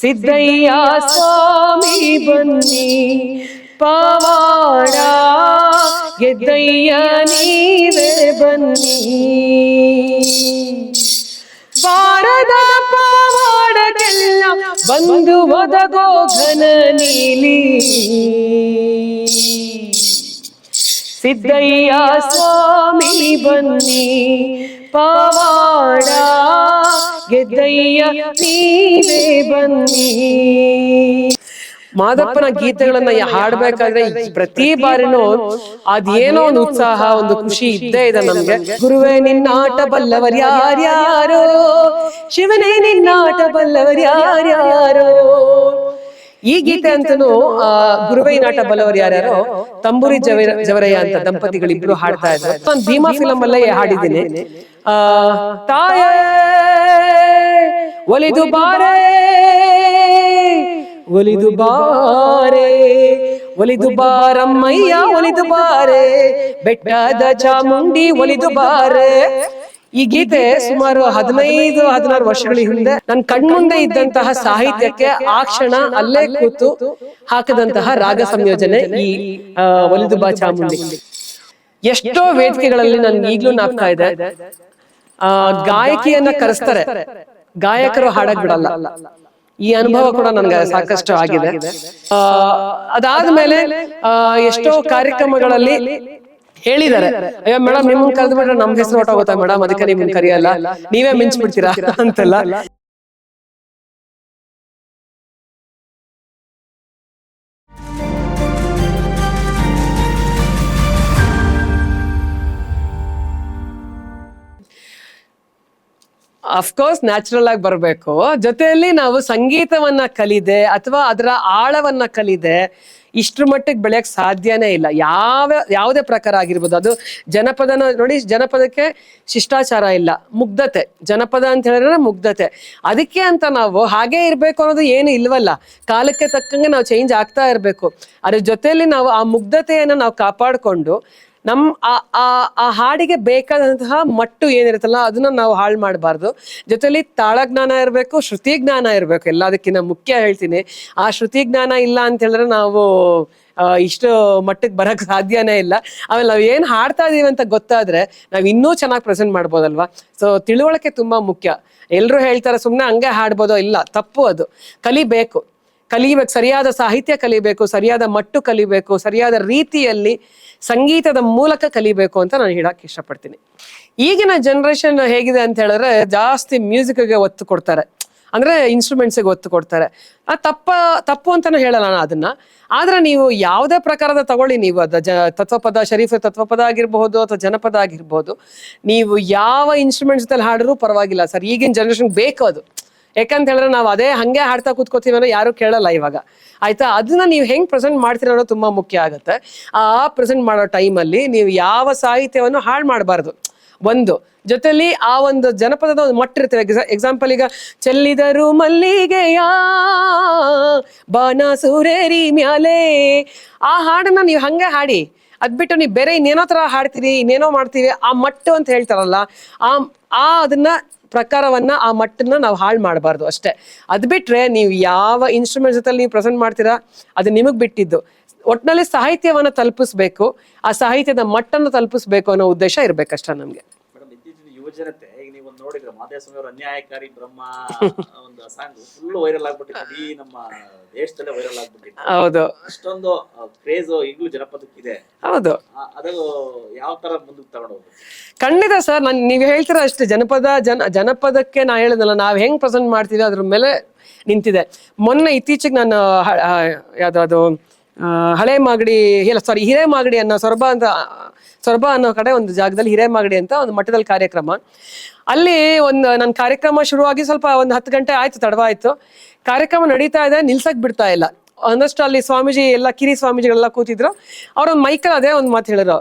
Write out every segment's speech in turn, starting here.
ಸಿದ್ದಯ್ಯ ಸ್ವಾಮಿ ಬನ್ನಿ ಪವಾಡ ಗೆದ್ದಯ್ಯ ನೀವೇ ಬನ್ನಿ ಬಾರದ ಪವಾಡಕ್ಕೆಲ್ಲ ಬಂದು ಒದಗೋ ಘನ ನೀಲಿ ಸಿದ್ದಯ್ಯ ಸ್ವಾಮಿ ಬನ್ನಿ ಪವಾಡ ಗೆದ್ದಯ್ಯ ನೀವೇ ಬನ್ನಿ. ಮಾದಪ್ಪನ ಗೀತೆಗಳನ್ನ ಹಾಡ್ಬೇಕಾದ್ರೆ ಪ್ರತಿ ಬಾರಿನೂ ಅದೇನೋ ಒಂದು ಉತ್ಸಾಹ ಒಂದು ಖುಷಿ ಇದ್ದೇ ಇದೆ ನಮ್ಗೆ. ಗುರುವೇ ನಿನ್ನಾಟ ಬಲ್ಲವರ್ ಯಾರ್ಯಾರೋ? ಶಿವನೇ ನಿನ್ನಾಟ ಬಲ್ಲವರ್ ಯಾರ್ಯಾರೋ? ಈ ಗೀತೆ ಅಂತನೂ ಆ ಗುರುವೈ ನಾಟ ಬಲ್ಲವರು ಯಾರ್ಯಾರೋ? ತಂಬೂರಿ ಜವರ ಜವರಯ್ಯ ಅಂತ ದಂಪತಿಗಳಿಬ್ರು ಹಾಡ್ತಾ ಇದ್ರು. ಭೀಮಾ ಫಿಲಂ ಅಲ್ಲೇ ಹಾಡಿದ್ದೀನಿ. ಆ ತಾಯೇ ಒಲಿದು ಬಾರೇ ಒಲಿದು ಬಾರೆ ಒಲಿದು ಬಾರಮ್ಮಯ್ಯ ಒಲಿದು ಬಾರೆ ಬೆಟ್ಟದ ಚಾಮುಂಡಿ ಒಲಿದು ಬಾರೆ. ಈ ಗೀತೆ ಸುಮಾರು ಹದಿನೈದು ಹದಿನಾರು ವರ್ಷಗಳ ಹಿಂದೆ ನನ್ನ ಕಣ್ಮುಂದೆ ಇದ್ದಂತಹ ಸಾಹಿತ್ಯಕ್ಕೆ ಆ ಕ್ಷಣ ಅಲ್ಲೇ ಕೂತು ಹಾಕದಂತಹ ರಾಗ ಸಂಯೋಜನೆ ಈ ಒಲಿದು ಬಾ ಚಾಮುಂಡಿ. ಎಷ್ಟೋ ವೇದಿಕೆಗಳಲ್ಲಿ ನನ್ಗೆ ಈಗ್ಲೂ ನಾಪ್ತಾ ಇದೆ. ಆ ಗಾಯಕಿಯನ್ನ ಕರೆಸ್ತಾರೆ. ಗಾಯಕರು ಹಾಡಕ್ ಬಿಡಲ್ಲ ಈ ಅನುಭವ ಕೂಡ ನನ್ಗೆ ಸಾಕಷ್ಟು ಆಗಿದೆ. ಆ ಅದಾದ್ಮೇಲೆ ಆ ಎಷ್ಟೋ ಕಾರ್ಯಕ್ರಮಗಳಲ್ಲಿ ಹೇಳಿದ್ದಾರೆ. ಅಯ್ಯೋ ಮೇಡಮ್ ನಿಮ್ಮನ್ನ ಕರೆದ್ಬಿಟ್ರೆ ನಮ್ಗೆ ನಮ್ ಹೆಸರು ಹೊಟ್ಟೋಗುತ್ತಾ ಮೇಡಮ್ ಅದಕ್ಕೆ ನಿಮ್ಮನ್ನ ಕರಿಯಲ್ಲ ನೀವೇ ಮಿಂಚ್ಬಿಡ್ತೀರಾ ಅಂತೆಲ್ಲ. ಅಫ್ಕೋರ್ಸ್ ನ್ಯಾಚುರಲ್ ಆಗಿ ಬರಬೇಕು. ಜೊತೆಯಲ್ಲಿ ನಾವು ಸಂಗೀತವನ್ನ ಕಲಿದೆ ಅಥವಾ ಅದರ ಆಳವನ್ನ ಕಲಿದೆ, ಇಷ್ಟ್ರ ಮಟ್ಟಿಗೆ ಬೆಳೆಯಕ್ ಸಾಧ್ಯನೇ ಇಲ್ಲ. ಯಾವ, ಯಾವುದೇ ಪ್ರಕಾರ ಆಗಿರ್ಬೋದು, ಅದು ಜನಪದನ ನೋಡಿ, ಜನಪದಕ್ಕೆ ಶಿಷ್ಟಾಚಾರ ಇಲ್ಲ. ಮುಗ್ಧತೆ. ಜನಪದ ಅಂತ ಹೇಳಿದ್ರೆ ಮುಗ್ಧತೆ. ಅದಕ್ಕೆ ಅಂತ ನಾವು ಹಾಗೆ ಇರಬೇಕು ಅನ್ನೋದು ಏನು ಇಲ್ವಲ್ಲ. ಕಾಲಕ್ಕೆ ತಕ್ಕಂಗೆ ನಾವು ಚೇಂಜ್ ಆಗ್ತಾ ಇರಬೇಕು. ಅದ್ರ ಜೊತೆಯಲ್ಲಿ ನಾವು ಆ ಮುಗ್ಧತೆಯನ್ನು ನಾವು ಕಾಪಾಡಿಕೊಂಡು ನಮ್ ಆ ಆ ಹಾಡಿಗೆ ಬೇಕಾದಂತಹ ಮಟ್ಟು ಏನಿರುತ್ತಲ್ಲ, ಅದನ್ನ ನಾವು ಹಾಳು ಮಾಡಬಾರ್ದು. ಜೊತೆಲಿ ತಾಳಜ್ಞಾನ ಇರಬೇಕು ಶ್ರುತಿ ಜ್ಞಾನ ಇರಬೇಕು. ಎಲ್ಲದಕ್ಕಿಂತ ಮುಖ್ಯ ಹೇಳ್ತೀನಿ. ಆ ಶ್ರುತಿ ಜ್ಞಾನ ಇಲ್ಲ ಅಂತ ಹೇಳಿದ್ರೆ ನಾವು ಇಷ್ಟು ಮಟ್ಟಕ್ಕೆ ಬರಕ್ ಸಾಧ್ಯನೇ ಇಲ್ಲ. ಆಮೇಲೆ ನಾವು ಏನು ಹಾಡ್ತಾ ಇದೀವಿ ಅಂತ ಗೊತ್ತಾದ್ರೆ, ನಾವು ಇನ್ನೂ ಚೆನ್ನಾಗಿ ಪ್ರೆಸೆಂಟ್ ಮಾಡ್ಬೋದಲ್ವಾ? ಸೊ ತಿಳುವಳಿಕೆ ತುಂಬಾ ಮುಖ್ಯ. ಎಲ್ಲರೂ ಹೇಳ್ತಾರೆ ಸುಮ್ಮನೆ ಹಂಗೆ ಹಾಡ್ಬೋದೋ ಇಲ್ಲ, ತಪ್ಪು ಅದು. ಕಲಿಬೇಕು. ಕಲಿಬೇಕು ಸರಿಯಾದ ಸಾಹಿತ್ಯ ಕಲಿಬೇಕು, ಸರಿಯಾದ ಮಟ್ಟು ಕಲಿಬೇಕು, ಸರಿಯಾದ ರೀತಿಯಲ್ಲಿ ಸಂಗೀತದ ಮೂಲಕ ಕಲಿಬೇಕು ಅಂತ ನಾನು ಹೇಳಕ್ ಇಷ್ಟಪಡ್ತೀನಿ. ಈಗಿನ ಜನರೇಷನ್ ಹೇಗಿದೆ ಅಂತ ಹೇಳಿದ್ರೆ ಜಾಸ್ತಿ ಮ್ಯೂಸಿಕ್ಗೆ ಒತ್ತು ಕೊಡ್ತಾರೆ. ಅಂದ್ರೆ ಇನ್ಸ್ಟ್ರೂಮೆಂಟ್ಸ್ಗೆ ಒತ್ತು ಕೊಡ್ತಾರೆ. ಆ ತಪ್ಪ, ತಪ್ಪು ಅಂತಾನು ಹೇಳಲ್ಲ ನಾನು ಅದನ್ನ. ಆದ್ರೆ ನೀವು ಯಾವುದೇ ಪ್ರಕಾರದ ತಗೊಳ್ಳಿ, ನೀವು ಅದ ಜ, ತತ್ವಪದ, ಶರೀಫ್ ತತ್ವಪದ ಆಗಿರ್ಬಹುದು ಅಥವಾ ಜನಪದ ಆಗಿರ್ಬೋದು ನೀವು ಯಾವ ಇನ್ಸ್ಟ್ರೂಮೆಂಟ್ಸ್ ಹಾಡಿದ್ರು ಪರವಾಗಿಲ್ಲ ಸರ್. ಈಗಿನ ಜನರೇಷನ್ ಬೇಕು ಅದು. ಯಾಕಂತ ಹೇಳಿದ್ರೆ ನಾವು ಅದೇ ಹಂಗೆ ಹಾಡ್ತಾ ಕೂತ್ಕೋತೀವಿ ಅನ್ನೋ ಯಾರು ಕೇಳಲ್ಲ ಇವಾಗ. ಆಯ್ತಾ? ಅದನ್ನ ನೀವು ಹೆಂಗ್ ಪ್ರೆಸೆಂಟ್ ಮಾಡ್ತೀರ ಅನ್ನೋದು ತುಂಬಾ ಮುಖ್ಯ ಆಗುತ್ತೆ. ಆ ಪ್ರೆಸೆಂಟ್ ಮಾಡೋ ಟೈಮಲ್ಲಿ ನೀವು ಯಾವ ಸಾಹಿತ್ಯವನ್ನು ಹಾಳು ಮಾಡಬಾರ್ದು. ಒಂದು, ಜೊತೆಲಿ ಆ ಒಂದು ಜನಪದದ ಒಂದು ಮಟ್ಟ ಇರ್ತದೆ. ಎಕ್ಸಾಂಪಲ್ ಈಗ, ಚೆಲ್ಲಿದರು ಮಲ್ಲಿಗೆಯ ಬಾನ ಸೂರೇರಿ ಮ್ಯಾಲೆ ಆ ಹಾಡನ್ನ ನೀವು ಹಂಗೆ ಹಾಡಿ ಅದ್ಬಿಟ್ಟು ನೀವು ಬೇರೆ ಇನ್ನೇನೋ ತರ ಹಾಡ್ತೀರಿ, ಇನ್ನೇನೋ ಮಾಡ್ತೀವಿ ಆ ಮಟ್ಟು ಅಂತ ಹೇಳ್ತಾರಲ್ಲ, ಆ ಆ ಅದನ್ನ ಪ್ರಕಾರವನ್ನ ಆ ಮಟ್ಟನ್ನ ನಾವು ಹಾಳು ಮಾಡಬಾರ್ದು ಅಷ್ಟೇ. ಅದು ಬಿಟ್ರೆ ನೀವು ಯಾವ ಇನ್ಸ್ಟ್ರೂಮೆಂಟ್ ಜೊತೆ ನೀವು ಪ್ರೆಸೆಂಟ್ ಮಾಡ್ತೀರಾ, ಅದು ನಿಮಗೆ ಬಿಟ್ಟಿದ್ದು. ಒಟ್ನಲ್ಲಿ ಸಾಹಿತ್ಯವನ್ನ ತಲುಪಿಸ್ಬೇಕು, ಆ ಸಾಹಿತ್ಯದ ಮಟ್ಟನ್ನು ತಲುಪಿಸ್ಬೇಕು ಅನ್ನೋ ಉದ್ದೇಶ ಇರ್ಬೇಕಷ್ಟ ನಮ್ಗೆ. ಮೇಡಮ್ ಒಂದು ನೋಡಿದ್ರೆ ಮಾದೇಸ್ವಾಮಿ ಅವರ ಅನ್ಯಾಯಕಾರಿ ಬ್ರಹ್ಮ ಒಂದು ಸಾಂಗ್ ಫುಲ್ ವೈರಲ್ ಆಗ್ಬಿಟ್ಟಿತ್ತು. ಇಡೀ ನಮ್ಮ ದೇಶದಲ್ಲೇ ವೈರಲ್ ಆಗ್ಬಿಟ್ಟಿತ್ತು. ಹೌದು. ಅಷ್ಟೊಂದು ಕ್ರೇಜ್ ಈಗಲೂ ಜನಪದಕ್ಕಿದೆ. ಹೌದು. ಅದು ಯಾವ ತರ ಮುಂದಕ್ಕೆ ತಗೊಂಡು ಖಂಡಿತ ಸರ್ ನಾನು ನೀವು ಹೇಳ್ತೀರ ಅಷ್ಟೇ ಜನಪದ ಜನ ಜನಪದಕ್ಕೆ ನಾ ಹೇಳಿದ್ನಲ್ಲ ನಾವು ಹೆಂಗ್ ಪ್ರೆಸೆಂಟ್ ಮಾಡ್ತೀವಿ ಅದ್ರ ಮೇಲೆ ನಿಂತಿದೆ. ಮೊನ್ನೆ ಇತ್ತೀಚೆಗೆ ನಾನು ಯಾವ್ದು ಅದು ಹಳೆ ಮಾಗಡಿ, ಇಲ್ಲ ಸಾರಿ ಹಿರೇ ಮಾಗಡಿ ಅನ್ನೋ ಸೊರಬ ಅಂತ, ಸೊರಬ ಅನ್ನೋ ಕಡೆ ಒಂದು ಜಾಗದಲ್ಲಿ ಹಿರೇ ಮಾಗಡಿ ಅಂತ ಒಂದು ಮಠದಲ್ಲಿ ಕಾರ್ಯಕ್ರಮ. ಅಲ್ಲಿ ಒಂದು ನನ್ನ ಕಾರ್ಯಕ್ರಮ ಶುರುವಾಗಿ ಸ್ವಲ್ಪ ಒಂದು ಹತ್ತು ಗಂಟೆ ಆಯ್ತು, ತಡವಾಯ್ತು. ಕಾರ್ಯಕ್ರಮ ನಡೀತಾ ಇದೆ, ನಿಲ್ಸಕ್ ಬಿಡ್ತಾ ಇಲ್ಲ. ಒಂದಷ್ಟು ಅಲ್ಲಿ ಸ್ವಾಮೀಜಿ, ಎಲ್ಲ ಕಿರಿ ಸ್ವಾಮೀಜಿಗಳೆಲ್ಲ ಕೂತಿದ್ರು. ಅವ್ರೊಂದು ಮೈಕಲ್ ಅದೇ ಒಂದು ಮಾತು ಹೇಳಿದ್ರು.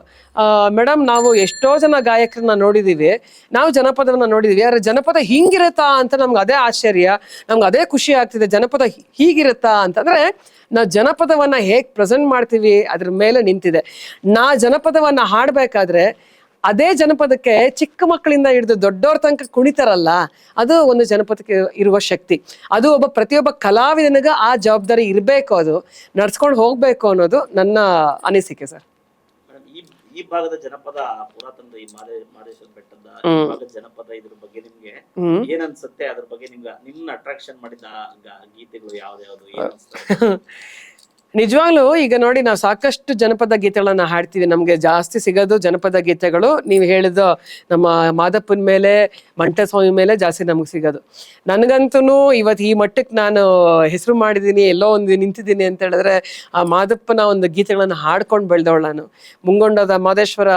ಮೇಡಮ್ ನಾವು ಎಷ್ಟೋ ಜನ ಗಾಯಕರನ್ನ ನೋಡಿದೀವಿ. ನಾವು ಜನಪದವನ್ನ ನೋಡಿದೀವಿ. ಆದ್ರೆ ಜನಪದ ಹಿಂಗಿರುತ್ತಾ ಅಂತ ನಮ್ಗೆ ಅದೇ ಆಶ್ಚರ್ಯ. ನಮ್ಗೆ ಅದೇ ಖುಷಿ ಆಗ್ತಿದೆ. ಜನಪದ ಹೀಗಿರುತ್ತಾ ಅಂತಂದ್ರೆ ನಾವು ಜನಪದವನ್ನ ಹೇಗೆ ಪ್ರೆಸೆಂಟ್ ಮಾಡ್ತೀವಿ ಅದ್ರ ಮೇಲೆ ನಿಂತಿದೆ. ನಾ ಜನಪದವನ್ನ ಹಾಡ್ಬೇಕಾದ್ರೆ ಅದೇ ಜನಪದಕ್ಕೆ ಚಿಕ್ಕ ಮಕ್ಕಳಿಂದ ಹಿಡಿದು ದೊಡ್ಡವ್ರ ತನಕ ಕುಣಿತಾರಲ್ಲ ಅದು ಒಂದು ಜನಪದಕ್ಕೆ ಇರುವ ಶಕ್ತಿ. ಅದು ಒಬ್ಬ ಪ್ರತಿಯೊಬ್ಬ ಕಲಾವಿದನಿಗೆ ಆ ಜವಾಬ್ದಾರಿ ಇರಬೇಕು ಅದು. ನಡ್ಸ್ಕೊಂಡು ಹೋಗ್ಬೇಕು ಅನ್ನೋದು ನನ್ನ ಅನಿಸಿಕೆ ಸರ್. ಈ ಭಾಗದ ಜನಪದ ಪುರಾತನದ ಈ ಮಾದೇ ಮಾದೇಶ್ವರ ಬೆಟ್ಟದ ಈ ಭಾಗದ ಜನಪದ ಇದ್ರ ಬಗ್ಗೆ ನಿಮ್ಗೆ ಏನ್ ಅನ್ಸುತ್ತೆ ಅದ್ರ ಬಗ್ಗೆ ನಿಮ್ಗೆ ನಿಮ್ನ ಅಟ್ರಾಕ್ಷನ್ ಮಾಡಿದ ಗೀತೆಗಳು ಯಾವ್ದು ಏನ್ ನಿಜವಾಗ್ಲೂ ಈಗ ನೋಡಿ ನಾವು ಸಾಕಷ್ಟು ಜನಪದ ಗೀತೆಗಳನ್ನ ಹಾಡ್ತೀವಿ. ನಮ್ಗೆ ಜಾಸ್ತಿ ಸಿಗೋದು ಜನಪದ ಗೀತೆಗಳು. ನೀವು ಹೇಳಿದ ನಮ್ಮ ಮಾದಪ್ಪನ ಮೇಲೆ ಮಂಟಸ್ವಾಮಿ ಮೇಲೆ ಜಾಸ್ತಿ ನಮ್ಗೆ ಸಿಗೋದು. ನನಗಂತೂ ಇವತ್ತು ಈ ಮಟ್ಟಕ್ಕೆ ನಾನು ಹೆಸರು ಮಾಡಿದ್ದೀನಿ ಎಲ್ಲೋ ಒಂದು ನಿಂತಿದ್ದೀನಿ ಅಂತ ಹೇಳಿದ್ರೆ ಆ ಮಾದಪ್ಪನ ಒಂದು ಗೀತೆಗಳನ್ನು ಹಾಡ್ಕೊಂಡು ಬೆಳೆದವಳು ನಾನು. ಮುಂಗೊಂಡದ ಮಾದೇಶ್ವರ,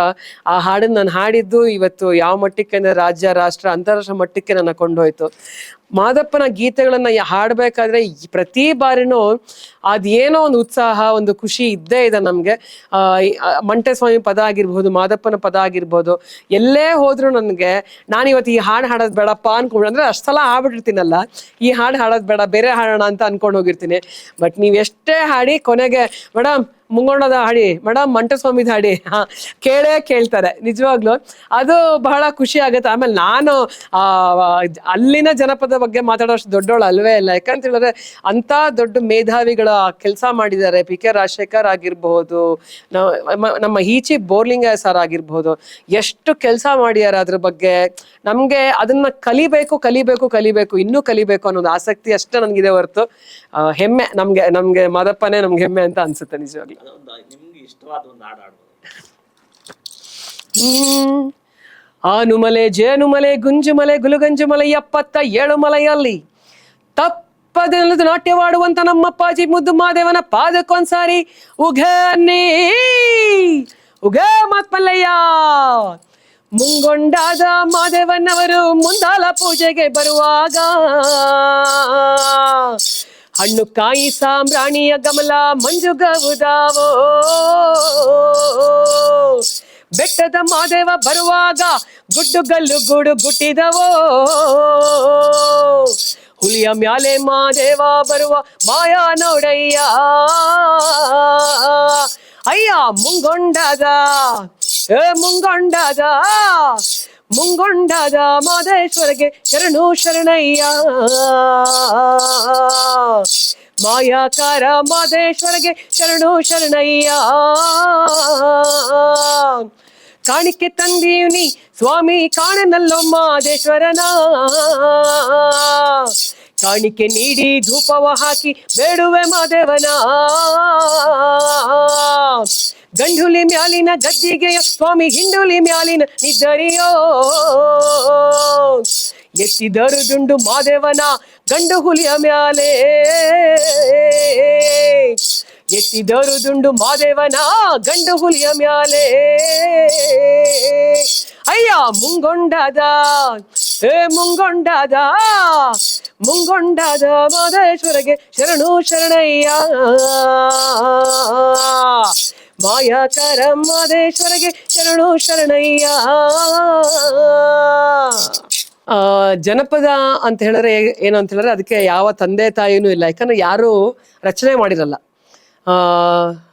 ಆ ಹಾಡನ್ನು ನಾನು ಹಾಡಿದ್ದು ಇವತ್ತು ಯಾವ ಮಟ್ಟಕ್ಕೆ ಅಂದರೆ ರಾಜ್ಯ, ರಾಷ್ಟ್ರ, ಅಂತಾರಾಷ್ಟ್ರ ಮಟ್ಟಕ್ಕೆ ನನ್ನ ಕೊಂಡೋಯ್ತು. ಮಾದಪ್ಪನ ಗೀತೆಗಳನ್ನ ಹಾಡಬೇಕಾದ್ರೆ ಪ್ರತಿ ಬಾರಿನೂ ಅದೇನೋ ಒಂದು ಉತ್ಸಾಹ, ಒಂದು ಖುಷಿ ಇದ್ದೇ ಇದೆ ನಮಗೆ. ಮಂಟೆ ಸ್ವಾಮಿ ಪದ ಆಗಿರ್ಬೋದು, ಮಾದಪ್ಪನ ಪದ ಆಗಿರ್ಬೋದು, ಎಲ್ಲೇ ಹೋದ್ರು ನನಗೆ ನಾನು ಇವತ್ತು ಈ ಹಾಡು ಹಾಡೋದು ಬೇಡಪ್ಪ ಅನ್ಕೊಂಡು ಅಂದ್ರೆ ಅಷ್ಟು ಸಲ ಆಗ್ಬಿಟ್ಟಿರ್ತೀನಲ್ಲ, ಈ ಹಾಡು ಹಾಡೋದು ಬೇಡ, ಬೇರೆ ಹಾಡೋಣ ಅಂತ ಅನ್ಕೊಂಡು ಹೋಗಿರ್ತೀನಿ. ಬಟ್ ನೀವು ಎಷ್ಟೇ ಹಾಡಿ ಕೊನೆಗೆ, ಮೇಡಮ್ ಮುಂಗೊಂಡದ ಹಾಡಿ ಮೇಡಮ್ ಮಂಟಸ್ವಾಮಿದ ಹಾಡಿ. ಹಾ, ಕೇಳೇ ಕೇಳ್ತಾರೆ, ನಿಜವಾಗ್ಲು. ಅದು ಬಹಳ ಖುಷಿ ಆಗುತ್ತೆ. ಆಮೇಲೆ ನಾನು, ಆ ಅಲ್ಲಿನ ಜನಪದ ಬಗ್ಗೆ ಮಾತಾಡೋಷ್ಟು ದೊಡ್ಡವಳು ಅಲ್ವೇ ಇಲ್ಲ. ಯಾಕಂತ ಹೇಳಿದ್ರೆ ಅಂತ ದೊಡ್ಡ ಮೇಧಾವಿಗಳ ಕೆಲಸ ಮಾಡಿದ್ದಾರೆ. ಪಿ. ಕೆ. ರಾಜಶೇಖರ್ ಆಗಿರ್ಬಹುದು ನಮ್ಮ- ಈಚಿ ಬೋರ್ಲಿಂಗ ಸರ್ ಆಗಿರ್ಬಹುದು. ಎಷ್ಟು ಕೆಲಸ ಮಾಡ್ಯಾರ ಅದ್ರ ಬಗ್ಗೆ. ನಮ್ಗೆ ಅದನ್ನ ಕಲಿಬೇಕು ಕಲಿಬೇಕು ಕಲಿಬೇಕು, ಇನ್ನೂ ಕಲಿಬೇಕು ಅನ್ನೋದು ಆಸಕ್ತಿ ಅಷ್ಟೇ ನನಗಿದೆ ಹೊರತು. ಹೆಮ್ಮೆ ನಮ್ಗೆ ನಮ್ಗೆ ಮದಪ್ಪನೇ ನಮ್ಗೆ ಹೆಮ್ಮೆ ಅಂತ ಅನ್ಸುತ್ತೆ ನಿಜವಾಗ್ಲು. ಅದೊಂದು ನಿಮ್ಗೆ ಇಷ್ಟವಾದ ಒಂದು ಹಾಡು ಹಾಡ್ಬೋದು ಆನುಮಲೆ, ಜೇನುಮಲೆ, ಗುಂಜುಮಲೆ, ಗುಲುಗಂಜುಮಲೆ ಎಪ್ಪತ್ತ ಏಳು ಮಲೆಯಲ್ಲಿ ತಪ್ಪದೆಲ್ಲದು ನಾಟ್ಯವಾಡುವಂತ ನಮ್ಮಪ್ಪಾಜಿ ಮುದ್ದು ಮಾದೇವನ ಪಾದಕ್ಕೊಂದ್ಸಾರಿ ಉಘನಿ ಉಗ ಮಾತ್ಮಲ್ಲಯ್ಯ, ಮುಂಗೊಂಡಾದ ಮಾದೇವನವರು ಮುಂದಾಲ ಪೂಜೆಗೆ ಬರುವಾಗ ಹಣ್ಣು ಕಾಯಿ ಸಾಂಬ್ರಾಣಿಯ ಗಮಲ ಮಂಜುಗವುದಾವೋ ಬೆಟ್ಟದ ಮಾದೇವ ಬರುವಾಗ ಗುಡ್ಡುಗಲ್ಲು ಗುಡು ಗುಟ್ಟಿದವೋ. ಹುಲಿಯ ಮ್ಯಾಲೆ ಮಾದೇವ ಬರುವ ಮಾಯಾ ನೋಡಯ್ಯ. ಅಯ್ಯ ಮುಂಗೊಂಡದ ಏ ಮುಂಗೊಂಡದ ಮುಂಗೊಂಡದ ಮಾದೇಶ್ವರಗೆ ಶರಣು ಶರಣಯ್ಯ. ಮಾಯಾಕಾರ ಮಾದೇಶ್ವರಗೆ ಶರಣು ಶರಣಯ್ಯ. ಕಾಣಿಕೆ ತಂದೀವ್ನಿ ಸ್ವಾಮಿ ಕಾಣನಲ್ಲೋ ಮಾದೇಶ್ವರನ. ಕಾಣಿಕೆ ನೀಡಿ ಧೂಪವ ಹಾಕಿ ಬೇಡುವೆ ಮಾದೇವನ. ಗಂಡುಲಿ ಮ್ಯಾಲಿನ ಗದ್ದಿಗೆಯ ಸ್ವಾಮಿ ಹಿಂಡುಲಿ ಮ್ಯಾಲಿನ ನಿದ್ದರಿಯೋ. ಎತ್ತಿದರು ದುಂಡು ಮಾದೇವನ ಗಂಡು ಹುಲಿಯ ಮ್ಯಾಲೆ. ಎತ್ತಿದರು ದುಂಡು ಮಾದೇವನ ಗಂಡು ಹುಲಿಯ ಮ್ಯಾಲೆ. ಅಯ್ಯ, ಮುಂಗೊಂಡದ, ಏ, ಮುಂಗೊಂಡದ ಮುಂಗೊಂಡದ ಮಾದೇಶ್ವರಗೆ ಶರಣು ಶರಣಯ್ಯ. ಮಾಯಾಕಾರ ಮಾದೇಶ್ವರಗೆ ಶರಣು ಶರಣಯ್ಯ. ಆ, ಜನಪದ ಅಂತ ಹೇಳಿದ್ರೆ ಏನು ಅಂತ ಹೇಳಿದ್ರೆ ಅದಕ್ಕೆ ಯಾವ ತಂದೆ ತಾಯಿನೂ ಇಲ್ಲ. ಯಾಕಂದ್ರೆ ಯಾರು ರಚನೆ ಮಾಡಿರಲ್ಲ. ಆ,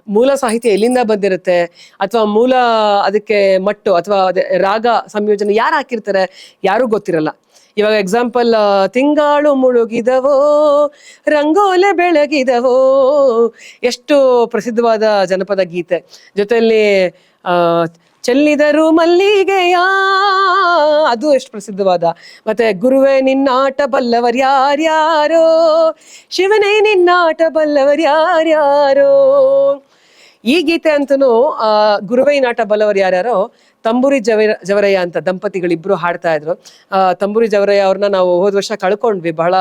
ಮೂಲ ಸಾಹಿತ್ಯ ಎಲ್ಲಿಂದ ಬಂದಿರುತ್ತೆ? ಅಥವಾ ಮೂಲ ಅದಕ್ಕೆ ಮಟ್ಟು ಅಥವಾ ರಾಗ ಸಂಯೋಜನೆ ಯಾರು ಹಾಕಿರ್ತಾರೆ? ಯಾರೂ ಗೊತ್ತಿರಲ್ಲ. ಇವಾಗ ಎಕ್ಸಾಂಪಲ್ ತಿಂಗಾಳು ಮುಳುಗಿದವೋ, ರಂಗೋಲೆ ಬೆಳಗಿದವೋ, ಎಷ್ಟು ಪ್ರಸಿದ್ಧವಾದ ಜನಪದ ಗೀತೆ. ಜೊತೆಯಲ್ಲಿ ಚೆಲ್ಲಿದರು ಮಲ್ಲಿಗೆಯ, ಅದು ಎಷ್ಟು ಪ್ರಸಿದ್ಧವಾದ. ಮತ್ತೆ ಗುರುವೇ ನಿನ್ನಾಟ ಬಲ್ಲವರ್ ಯಾರ್ಯಾರೋ, ಶಿವನೇ ನಿನ್ನಾಟ ಬಲ್ಲವರ್ ಯಾರ್ಯಾರೋ. ಈ ಗೀತೆ ಅಂತೂ ಗುರುವೈ ನಾಟ ಬಲ್ಲವರು ಯಾರ್ಯಾರೋ ತಂಬೂರಿ ಜವರ, ಜವರಯ್ಯ ಅಂತ ದಂಪತಿಗಳಿಬ್ರು ಹಾಡ್ತಾ ಇದ್ರು. ತಂಬೂರಿ ಜವರಯ್ಯ ಅವ್ರನ್ನ ನಾವು ಹೋದ ವರ್ಷ ಕಳ್ಕೊಂಡ್ವಿ. ಬಹಳ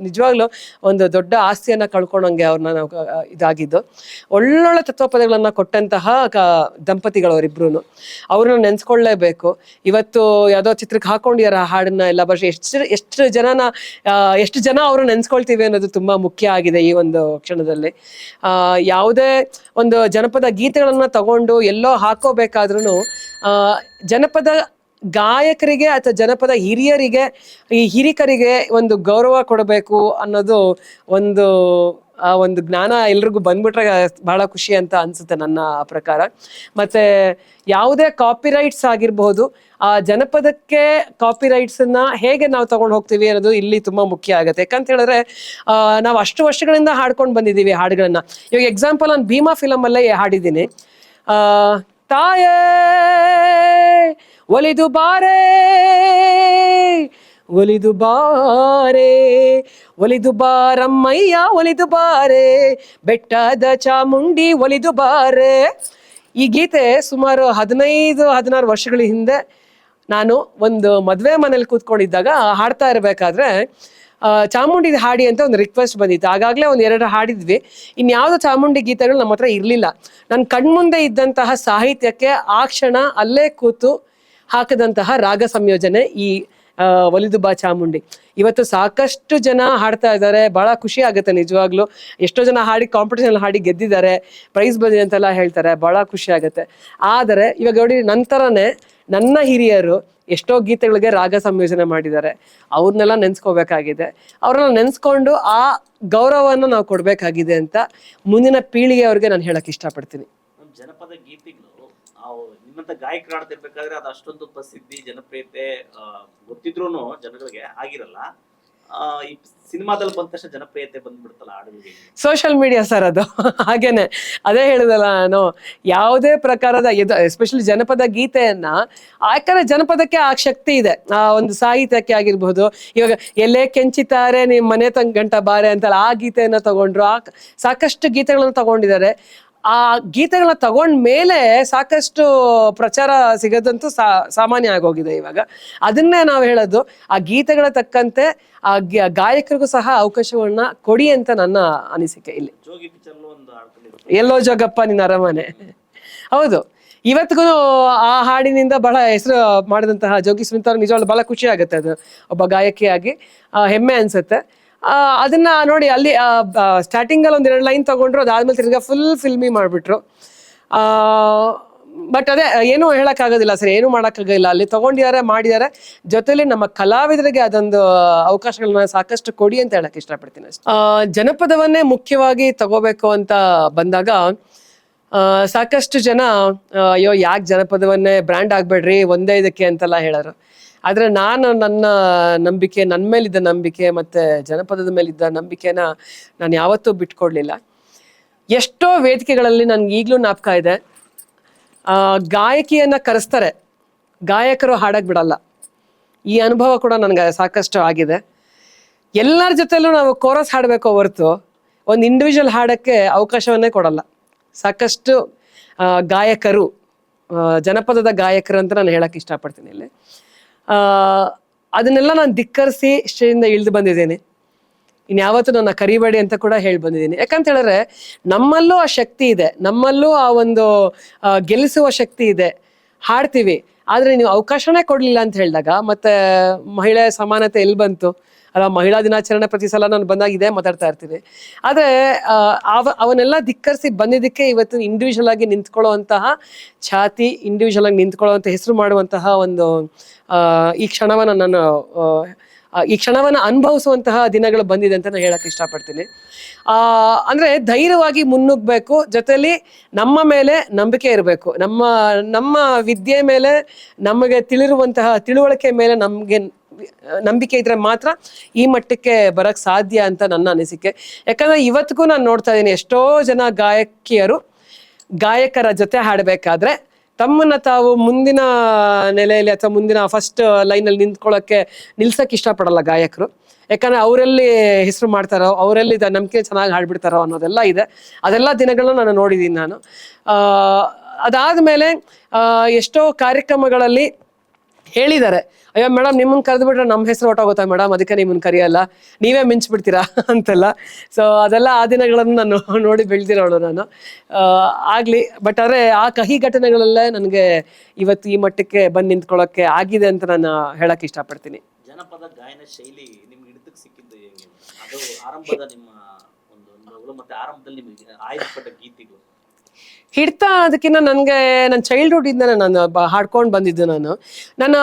ನಿಜವಾಗ್ಲೂ ಒಂದು ದೊಡ್ಡ ಆಸ್ತಿಯನ್ನ ಕಳ್ಕೊಂಡಂಗೆ ಅವ್ರನ್ನ ನಾವು ಇದಾಗಿದ್ದು. ಒಳ್ಳೊಳ್ಳೆ ತತ್ವಪದಗಳನ್ನ ಕೊಟ್ಟಂತಹ ಕ ದಂಪತಿಗಳವರಿಬ್ರು ಅವ್ರನ್ನ ನೆನ್ಸ್ಕೊಳ್ಳೇಬೇಕು. ಇವತ್ತು ಯಾವ್ದೋ ಚಿತ್ರಕ್ಕೆ ಹಾಕೊಂಡಿದಾರ ಹಾಡನ್ನ ಎಲ್ಲ ಬರ್ಷ ಎಷ್ಟು ಎಷ್ಟು ಜನನ ಎಷ್ಟು ಜನ ಅವರು ನೆನ್ಸ್ಕೊಳ್ತೀವಿ ಅನ್ನೋದು ತುಂಬಾ ಮುಖ್ಯ ಆಗಿದೆ ಈ ಒಂದು ಕ್ಷಣದಲ್ಲಿ. ಆ, ಯಾವುದೇ ಒಂದು ಜನಪದ ಗೀತೆಗಳನ್ನ ತಗೊಂಡು ಎಲ್ಲೋ ಹಾಕೋಬೇಕಾದ್ರೂ ಜನಪದ ಗಾಯಕರಿಗೆ ಅಥವಾ ಜನಪದ ಹಿರಿಯರಿಗೆ, ಈ ಹಿರಿಕರಿಗೆ ಒಂದು ಗೌರವ ಕೊಡಬೇಕು ಅನ್ನೋದು ಒಂದು, ಆ ಒಂದು ಜ್ಞಾನ ಎಲ್ರಿಗೂ ಬಂದ್ಬಿಟ್ರೆ ಬಹಳ ಖುಷಿ ಅಂತ ಅನ್ಸುತ್ತೆ ನನ್ನ ಪ್ರಕಾರ. ಮತ್ತೆ ಯಾವುದೇ ಕಾಪಿರೈಟ್ಸ್ ಆಗಿರಬಹುದು ಆ ಜನಪದಕ್ಕೆ ಕಾಪಿರೈಟ್ಸ್ ಅನ್ನ ಹೇಗೆ ನಾವು ತಗೊಂಡು ಹೋಗ್ತೀವಿ ಅನ್ನೋದು ಇಲ್ಲಿ ತುಂಬಾ ಮುಖ್ಯ ಆಗುತ್ತೆ. ಯಾಕಂತ ಹೇಳಿದ್ರೆ ನಾವು ಅಷ್ಟು ವರ್ಷಗಳಿಂದ ಹಾಡ್ಕೊಂಡು ಬಂದಿದ್ದೀವಿ ಹಾಡುಗಳನ್ನ. ಇವಾಗ ಎಕ್ಸಾಂಪಲ್ ನಾನು ಭೀಮಾ ಫಿಲಮ್ ಅಲ್ಲೇ ಹಾಡಿದ್ದೀನಿ. ತಾಯೇ, ಒಲಿದು ಬಾರೆ ಒಲಿದು ಬಾರೆ, ಒಲಿದು ಬಾರಮ್ಮಯ್ಯ, ಒಲಿದು ಬಾರೆ, ಬೆಟ್ಟದ ಚಾಮುಂಡಿ ಒಲಿದು ಬಾರೆ. ಈ ಗೀತೆ ಸುಮಾರು ಹದಿನೈದು, ಹದಿನಾರು ವರ್ಷಗಳ ಹಿಂದೆ ನಾನು ಒಂದು ಮದುವೆ ಮನೇಲಿ ಕೂತ್ಕೊಂಡಿದ್ದಾಗ ಹಾಡ್ತಾ ಇರಬೇಕಾದ್ರೆ ಚಾಮುಂಡಿ ಹಾಡಿ ಅಂತ ಒಂದು ರಿಕ್ವೆಸ್ಟ್ ಬಂದಿತ್ತು. ಆಗಾಗಲೇ ಒಂದು ಎರಡು ಹಾಡಿದ್ವಿ. ಇನ್ಯಾವುದೋ ಚಾಮುಂಡಿ ಗೀತೆಗಳು ನಮ್ಮ ಹತ್ರ ಇರಲಿಲ್ಲ. ನನ್ನ ಕಣ್ಮುಂದೆ ಇದ್ದಂತಹ ಸಾಹಿತ್ಯಕ್ಕೆ ಆ ಕ್ಷಣ ಅಲ್ಲೇ ಕೂತು ಹಾಕಿದಂತಹ ರಾಗ ಸಂಯೋಜನೆ ಈ ಒಲಿದು ಬಾ ಚಾಮುಂಡಿ. ಇವತ್ತು ಸಾಕಷ್ಟು ಜನ ಹಾಡ್ತಾ ಇದ್ದಾರೆ. ಬಹಳ ಖುಷಿ ಆಗುತ್ತೆ ನಿಜವಾಗ್ಲೂ. ಎಷ್ಟೋ ಜನ ಹಾಡಿ ಕಾಂಪಿಟೇಷನ್ ಹಾಡಿ ಗೆದ್ದಿದ್ದಾರೆ. ಪ್ರೈಸ್ ಬಂದಿದೆ ಅಂತೆಲ್ಲ ಹೇಳ್ತಾರೆ. ಬಹಳ ಖುಷಿ ಆಗುತ್ತೆ. ಆದರೆ, ಇವಾಗ ನೋಡಿ ನಂತರನೇ ನನ್ನ ಹಿರಿಯರು ಎಷ್ಟೋ ಗೀತೆಗಳಿಗೆ ರಾಗ ಸಂಯೋಜನೆ ಮಾಡಿದ್ದಾರೆ. ಅವ್ರನ್ನೆಲ್ಲ ನೆನ್ಸ್ಕೋಬೇಕಾಗಿದೆ. ಅವ್ರನ್ನ ನೆನ್ಸ್ಕೊಂಡು ಆ ಗೌರವವನ್ನು ನಾವು ಕೊಡಬೇಕಾಗಿದೆ ಅಂತ ಮುಂದಿನ ಪೀಳಿಗೆ ಅವ್ರಿಗೆ ನಾನು ಹೇಳಕ್ ಇಷ್ಟಪಡ್ತೀನಿ. ಜನಪದ ಗೀತೆಗಳು ನಿಮ್ಮಂತ ಗಾಯಕರು ಆಡ್ತಿರ್ಬೇಕಾದ್ರೆ ಅದು ಅಷ್ಟೊಂದು ಪ್ರಸಿದ್ಧಿ, ಜನಪ್ರಿಯತೆ ಗೊತ್ತಿದ್ರು ಜನಗಳಿಗೆ ಆಗಿರಲ್ಲ. ಸಿನಿಮಾದಲ್ಲಿ ಬಂದ ಜನಪ್ರಿಯತೆ ಬಂದ್ಬಿಡ್ತಲ್ಲ ಹಾಡುಗಳಿಗೆ ಸೋಷಿಯಲ್ ಮೀಡಿಯಾ ಸರ್ ಅದು. ಹಾಗೇನೆ. ಅದೇ ಹೇಳಿದಲ್ಲ ನಾನು, ಯಾವುದೇ ಪ್ರಕಾರದ ಎಸ್ಪೆಷಲಿ ಜನಪದ ಗೀತೆಯನ್ನ ಯಾಕಂದ್ರೆ ಜನಪದಕ್ಕೆ ಆ ಶಕ್ತಿ ಇದೆ. ಆ, ಒಂದು ಸಾಹಿತ್ಯಕ್ಕೆ ಆಗಿರ್ಬೋದು, ಇವಾಗ ಎಲ್ಲೇ ಕೆಂಚಿತಾರೆ ನಿಮ್ಮ ಮನೆ ತಂಗಂಟ ಗಂಟ ಬಾರೆ ಅಂತಲ್ಲ ಆ ಗೀತೆಯನ್ನ ತಗೊಂಡ್ರು, ಆ ಸಾಕಷ್ಟು ಗೀತೆಗಳನ್ನ ತಗೊಂಡಿದ್ದಾರೆ. ಆ ಗೀತೆಗಳನ್ನ ತಗೊಂಡ ಮೇಲೆ ಸಾಕಷ್ಟು ಪ್ರಚಾರ ಸಿಗೋದಂತೂ ಸಾಮಾನ್ಯ ಆಗೋಗಿದೆ ಇವಾಗ. ಅದನ್ನೇ ನಾವು ಹೇಳೋದು, ಆ ಗೀತೆಗಳ ತಕ್ಕಂತೆ, ಆ ಗಾಯಕರಿಗೂ ಸಹ ಅವಕಾಶವನ್ನ ಕೊಡಿ ಅಂತ ನನ್ನ ಅನಿಸಿಕೆ ಇಲ್ಲಿ. ಎಲ್ಲೋ ಜೋಗಪ್ಪ, ನಿನ್ನ ಅರಮನೆ. ಹೌದು. ಇವತ್ತಿಗೂ ಆ ಹಾಡಿನಿಂದ ಬಹಳ ಹೆಸರು ಮಾಡಿದಂತಹ ಜೋಗಿ ಸ್ಮಿತ್ ನಿಜವಾಗ್ಲೂ ಬಹಳ ಖುಷಿ ಆಗುತ್ತೆ ಅದು. ಒಬ್ಬ ಗಾಯಕಿಯಾಗಿ ಹೆಮ್ಮೆ ಅನ್ಸುತ್ತೆ. ಅದನ್ನ ನೋಡಿ ಅಲ್ಲಿ ಸ್ಟಾರ್ಟಿಂಗ್ ಅಲ್ಲಿ ಒಂದೆರಡು ಲೈನ್ ತಗೊಂಡ್ರು, ಅದಾದ್ಮೇಲೆ ತಿರ್ಗಾ ಫುಲ್ ಫಿಲ್ಮಿ ಮಾಡ್ಬಿಟ್ರು. ಬಟ್ ಅದೇ, ಏನು ಹೇಳಕ್ಕಾಗೋದಿಲ್ಲ ಸರ್, ಏನು ಮಾಡೋಕ್ಕಾಗಿಲ್ಲ ಅಲ್ಲಿ ತಗೊಂಡಿದ್ದಾರೆ ಮಾಡಿದ್ದಾರೆ ಜೊತೆಲಿ ನಮ್ಮ ಕಲಾವಿದರಿಗೆ ಅದೊಂದು ಅವಕಾಶಗಳನ್ನ ಸಾಕಷ್ಟು ಕೊಡಿ ಅಂತ ಹೇಳಕ್ ಇಷ್ಟಪಡ್ತೀನಿ ಅಷ್ಟೇ. ಜನಪದವನ್ನೇ ಮುಖ್ಯವಾಗಿ ತಗೋಬೇಕು ಅಂತ ಬಂದಾಗ ಸಾಕಷ್ಟು ಜನ ಅಯ್ಯೋ, ಯಾಕೆ ಜನಪದವನ್ನೇ ಬ್ರ್ಯಾಂಡ್ ಆಗ್ಬೇಡ್ರಿ, ಒಂದೇ ಇದಕ್ಕೆ ಅಂತೆಲ್ಲ ಹೇಳೋರು. ಆದ್ರೆ ನಾನು ನನ್ನ ನಂಬಿಕೆ ನನ್ನ ಮೇಲಿದ್ದ ನಂಬಿಕೆ ಮತ್ತೆ ಜನಪದದ ಮೇಲಿದ್ದ ನಂಬಿಕೆನ ನಾನು ಯಾವತ್ತೂ ಬಿಟ್ಕೊಡ್ಲಿಲ್ಲ. ಎಷ್ಟೋ ವೇದಿಕೆಗಳಲ್ಲಿ ನನಗೆ ಈಗಲೂ ಜ್ಞಾಪಕ ಇದೆ. ಗಾಯಕಿಯನ್ನ ಕರೆಸ್ತಾರೆ. ಗಾಯಕರು ಹಾಡಕ್ಕೆ ಬಿಡಲ್ಲ. ಈ ಅನುಭವ ಕೂಡ ನನಗೆ ಸಾಕಷ್ಟು ಆಗಿದೆ. ಎಲ್ಲರ ಜೊತೆಲೂ ನಾವು ಕೋರಸ್ ಹಾಡಬೇಕು ಹೊರತು ಒಂದು ಇಂಡಿವಿಜುವಲ್ ಹಾಡಕ್ಕೆ ಅವಕಾಶವನ್ನೇ ಕೊಡಲ್ಲ. ಸಾಕಷ್ಟು ಗಾಯಕರು ಜನಪದದ ಗಾಯಕರು ಅಂತ ನಾನು ಹೇಳಕ್ ಇಷ್ಟಪಡ್ತೀನಿ ಇಲ್ಲಿ. ಅದನ್ನೆಲ್ಲ ನಾನು ಧಿಕ್ಕರಿಸಿ ಇಷ್ಟದಿಂದ ಇಳಿದು ಬಂದಿದ್ದೇನೆ. ಇನ್ಯಾವತ್ತೂ ನನ್ನ ಕರಿಬೇಡಿ ಅಂತ ಕೂಡ ಹೇಳಿ ಬಂದಿದ್ದೀನಿ. ಯಾಕಂತ ಹೇಳಿದ್ರೆ ನಮ್ಮಲ್ಲೂ ಆ ಶಕ್ತಿ ಇದೆ. ನಮ್ಮಲ್ಲೂ ಆ ಒಂದು ಗೆಲ್ಲಿಸುವ ಶಕ್ತಿ ಇದೆ. ಹಾಡ್ತೀವಿ. ಆದರೆ ನೀವು ಅವಕಾಶನೇ ಕೊಡಲಿಲ್ಲ ಅಂತ ಹೇಳಿದಾಗ ಮತ್ತೆ ಮಹಿಳೆ ಸಮಾನತೆ ಎಲ್ಲಿ ಬಂತು? ಅಲ್ಲ, ಮಹಿಳಾ ದಿನಾಚರಣೆ ಪ್ರತಿ ಸಲ ನಾನು ಬಂದಾಗ ಇದೇ ಮಾತಾಡ್ತಾ ಇರ್ತೀನಿ. ಆದ್ರೆ ಅವ, ಅವನ್ನೆಲ್ಲ ಧಿಕ್ಕರಿಸಿ ಬಂದಿದ್ದಕ್ಕೆ ಇವತ್ತು ಇಂಡಿವಿಜುವಲ್ ಆಗಿ ನಿಂತ್ಕೊಳ್ಳುವಂತಹ ಛಾತಿ ಇಂಡಿವಿಜುವಲ್ ಆಗಿ ನಿಂತ್ಕೊಳ್ಳುವಂಥ ಹೆಸರು ಮಾಡುವಂತಹ ಒಂದು ಈ ಕ್ಷಣವನ್ನ ನಾನು ಈ ಕ್ಷಣವನ್ನ ಅನುಭವಿಸುವಂತಹ ದಿನಗಳು ಬಂದಿದೆ ಅಂತ ನಾನು ಹೇಳಕ್ ಇಷ್ಟಪಡ್ತೀನಿ. ಅಂದ್ರೆ ಧೈರ್ಯವಾಗಿ ಮುನ್ನುಗ್ಬೇಕು ಜೊತೆಯಲ್ಲಿ ನಮ್ಮ ಮೇಲೆ ನಂಬಿಕೆ ಇರಬೇಕು. ನಮ್ಮ ನಮ್ಮ ವಿದ್ಯೆ ಮೇಲೆ ನಮಗೆ ತಿಳಿರುವಂತಹ ತಿಳುವಳಿಕೆ ಮೇಲೆ ನಮಗೆ ನಂಬಿಕೆ ಇದ್ರೆ ಮಾತ್ರ ಈ ಮಟ್ಟಕ್ಕೆ ಬರಕ್ ಸಾಧ್ಯ ಅಂತ ನನ್ನ ಅನಿಸಿಕೆ. ಯಾಕಂದ್ರೆ ಇವತ್ತಿಗೂ ನಾನು ನೋಡ್ತಾ ಇದ್ದೀನಿ ಎಷ್ಟೋ ಜನ ಗಾಯಕಿಯರು ಗಾಯಕರ ಜೊತೆ ಹಾಡಬೇಕಾದ್ರೆ ತಮ್ಮನ್ನ ತಾವು ಮುಂದಿನ ನೆಲೆಯಲ್ಲಿ ಅಥವಾ ಮುಂದಿನ ಫಸ್ಟ್ ಲೈನಲ್ಲಿ ನಿಂತ್ಕೊಳ್ಳೋಕ್ಕೆ ನಿಲ್ಸಕ್ಕೆ ಇಷ್ಟಪಡಲ್ಲ ಗಾಯಕರು. ಯಾಕಂದ್ರೆ ಅವರಲ್ಲಿ ಹೆಸರು ಮಾಡ್ತಾರೋ, ಅವರಲ್ಲಿ ನಂಬಿಕೆ ಚೆನ್ನಾಗಿ ಹಾಡ್ಬಿಡ್ತಾರೋ ಅನ್ನೋದೆಲ್ಲ ಇದೆ. ಅದೆಲ್ಲ ದಿನಗಳನ್ನ ನಾನು ನೋಡಿದ್ದೀನಿ ನಾನು. ಅದಾದ ಮೇಲೆ ಎಷ್ಟೋ ಕಾರ್ಯಕ್ರಮಗಳಲ್ಲಿ ಹೇಳಿದ್ದಾರೆ. ಅಯ್ಯೋ, ಮೇಡಮ್, ನಿಮ್ಮನ್ನ ಕರೆದ್ಬಿಟ್ರೆ ನಮ್ಮ ಹೆಸರು ಹೊಟ್ಟೋಗುತ್ತಾ ಮೇಡಮ್? ಅದಕ್ಕೆ ನಿಮ್ಮನ್ನ ಕರೆಯಲ್ಲ. ನೀವೇ ಮಿಂಚ್ಬಿಡ್ತೀರಾ ಅಂತೆಲ್ಲ. ಸೊ ಅದೆಲ್ಲ ಆ ದಿನಗಳನ್ನು ನಾನು ನೋಡಿ ಬೆಳೆದಿರೋಳು ನಾನು. ಆಗ್ಲಿ ಬಟ್ ಆದರೆ ಆ ಕಹಿ ಘಟನೆಗಳಲ್ಲೇ ನನಗೆ ಇವತ್ತು ಈ ಮಟ್ಟಕ್ಕೆ ಬಂದು ನಿಂತ್ಕೊಳ್ಳೋಕೆ ಆಗಿದೆ ಅಂತ ನಾನು ಹೇಳಕ್ ಇಷ್ಟಪಡ್ತೀನಿ. ಜನಪದ ಗಾಯನ ಶೈಲಿ ಹಿಡಿತಕ್ಕೆ ಸಿಕ್ಕಿದ್ದು ಅದು ಆರಂಭದ ನಿಮ್ಮ ಒಂದು ಮತ್ತೆ ಆರಂಭದಲ್ಲಿ ನಿಮಗೆ ಆಯ್ದುಪಟ್ಟ ಗೀತೆಗಳು. ಹಿಡ್ತಾ ಅದಕ್ಕಿಂತ ನನಗೆ ನನ್ನ ಚೈಲ್ಡ್ಹುಡ್ ಇಂದ ನಾನು ಹಾಡ್ಕೊಂಡು ಬಂದಿದ್ದು ನಾನು. ನಾನು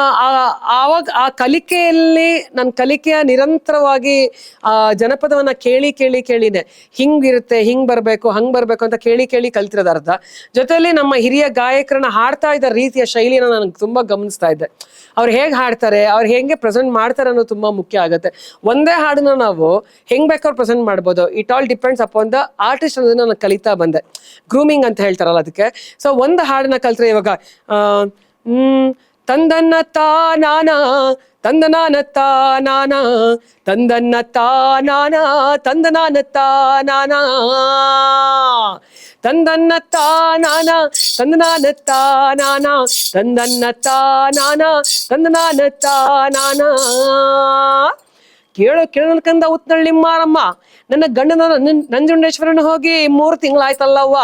ಆವಾಗ ಆ ಕಲಿಕೆಯಲ್ಲಿ ನನ್ನ ಕಲಿಕೆಯ ನಿರಂತರವಾಗಿ, ಆ, ಜನಪದವನ್ನ ಕೇಳಿ ಕೇಳಿ ಕೇಳಿದೆ ಹಿಂಗಿರುತ್ತೆ, ಹಿಂಗ್ ಬರ್ಬೇಕು, ಹಂಗ್ ಬರ್ಬೇಕು ಅಂತ ಕೇಳಿ ಕೇಳಿ ಕಲ್ತಿರೋದು ಅರ್ಧ. ಜೊತೆಯಲ್ಲಿ ನಮ್ಮ ಹಿರಿಯ ಗಾಯಕರನ್ನ ಹಾಡ್ತಾ ಇದ್ದ ರೀತಿಯ ಶೈಲಿನ ನನಗೆ ತುಂಬಾ ಗಮನಿಸ್ತಾ ಇದ್ದೆ. ಅವ್ರು ಹೇಗೆ ಹಾಡ್ತಾರೆ, ಅವ್ರು ಹೆಂಗೆ ಪ್ರೆಸೆಂಟ್ ಮಾಡ್ತಾರೆ ಅನ್ನೋದು ತುಂಬಾ ಮುಖ್ಯ ಆಗುತ್ತೆ. ಒಂದೇ ಹಾಡನ್ನ ನಾವು ಹೆಂಗ್ ಬೇಕಾದ್ರೂ ಪ್ರೆಸೆಂಟ್ ಮಾಡ್ಬೋದು. It all depends upon the artist ಅನ್ನೋದನ್ನ ನಾನು ಕಲಿತಾ ಬಂದೆ. ಗ್ರೂಮಿಂಗ್ ಅಂತ ಹೇಳ್ತಾರಲ್ಲ ಅದಕ್ಕೆ. ಸೊ ಒಂದು ಹಾಡನ್ನ ಕಲ್ತ್ರೆ ಇವಾಗ ಆ, ಹ್ಮ್ ತಂದನ್ನ ತಾನಾನ ತಂದನಾನ ತಾನಾನ ತಂದನ್ನ ತಾನಾನ ತಂದನಾನ ತಾನಾನ. ತಂದನ್ನ ತಾನಾನ ತಾ ತಾನಾನ ತಂದನ್ನ ತಾನಾನ ತಂದನಾನ ತಾನಾನ. ಕೇಳು ಕೇಳು ಕಂದ ಉತ್ನಳ್ಳಿ ಮಾರಮ್ಮ ನನ್ನ ಗಂಡನ ನಂಜುಂಡೇಶ್ವರನ ಹೋಗಿ ಮೂರು ತಿಂಗಳಾಯ್ತಲ್ಲವ್ವ.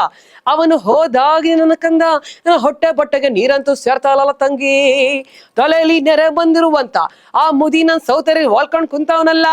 ಅವನು ಹೋದಾಗಿ ನನ್ನ ಕಂದ, ನನ್ನ ಹೊಟ್ಟೆ ಬಟ್ಟೆಗೆ ನೀರಂತೂ ಸೇರ್ತಾಳಲ್ಲ ತಂಗಿ. ತಲೆಯಲ್ಲಿ ನೆರೆ ಬಂದಿರುವಂತ ಆ ಮುದಿ ನನ್ನ ಸೌತರಿ ಹೊಲ್ಕೊಂಡು ಕುಂತವನಲ್ಲ.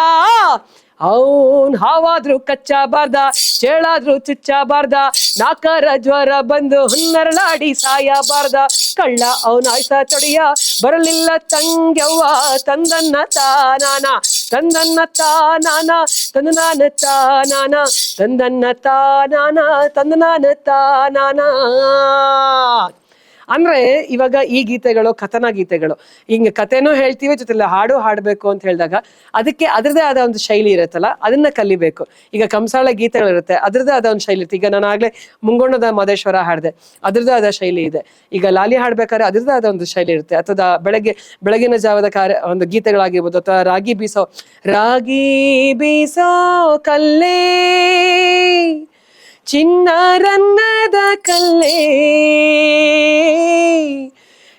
ಅವನ್ ಹಾವಾದ್ರೂ ಕಚ್ಚಬಾರ್ದ, ಚೇಳಾದ್ರು ಚುಚ್ಚಬಾರ್ದ, ನಾಕರ ಜ್ವರ ಬಂದು ಹನ್ನರಳಾಡಿ ಸಾಯಬಾರ್ದ. ಕಳ್ಳ ಅವನ ಆಯ್ತಾ ತೊಡೆಯ, ಬರಲಿಲ್ಲ ತಂಗ್ಯವ್ವ, ತಂದನ್ನ ತಾನಾನ. ತಂದನ್ನ ತಾನಾನ ತಂದನಾನ ತಾನಾನ ತಂದನ್ನ ತಾನಾನ ತಂದನಾನ ತಾನಾನ ಅಂದ್ರೆ ಇವಾಗ ಈ ಗೀತೆಗಳು, ಕಥನ ಗೀತೆಗಳು. ಹಿಂಗೆ ಕಥೆನೂ ಹೇಳ್ತೀವಿ ಜೊತೆಲ್ಲ ಹಾಡು ಹಾಡಬೇಕು ಅಂತ ಹೇಳಿದಾಗ ಅದಕ್ಕೆ ಅದರದೇ ಆದ ಒಂದು ಶೈಲಿ ಇರುತ್ತಲ್ಲ, ಅದನ್ನ ಕಲಿಬೇಕು. ಈಗ ಕಂಸಾಳ ಗೀತೆಗಳಿರುತ್ತೆ ಅದರದೇ ಆದ ಒಂದು ಶೈಲಿ ಇರುತ್ತೆ. ಈಗ ನಾನು ಆಗ್ಲೇ ಮುಂಗೋಣದ ಮಹದೇಶ್ವರ ಹಾಡಿದೆ ಅದರದೇ ಆದ ಶೈಲಿ ಇದೆ. ಈಗ ಲಾಲಿ ಹಾಡ್ಬೇಕಾದ್ರೆ ಅದರದೇ ಆದ ಒಂದು ಶೈಲಿ ಇರುತ್ತೆ. ಅಥವಾ ಬೆಳಗ್ಗೆ, ಬೆಳಗಿನ ಜಾವದ ಕಾರ್ಯ, ಒಂದು ಗೀತೆಗಳಾಗಿರ್ಬೋದು, ಅಥವಾ ರಾಗಿ ಬೀಸೋ ರಾಗಿ ಬೀಸೋ ಕಲ್ಲೇ. ಚಿನ್ನರನ್ನದ ಕಲ್ಲೇ,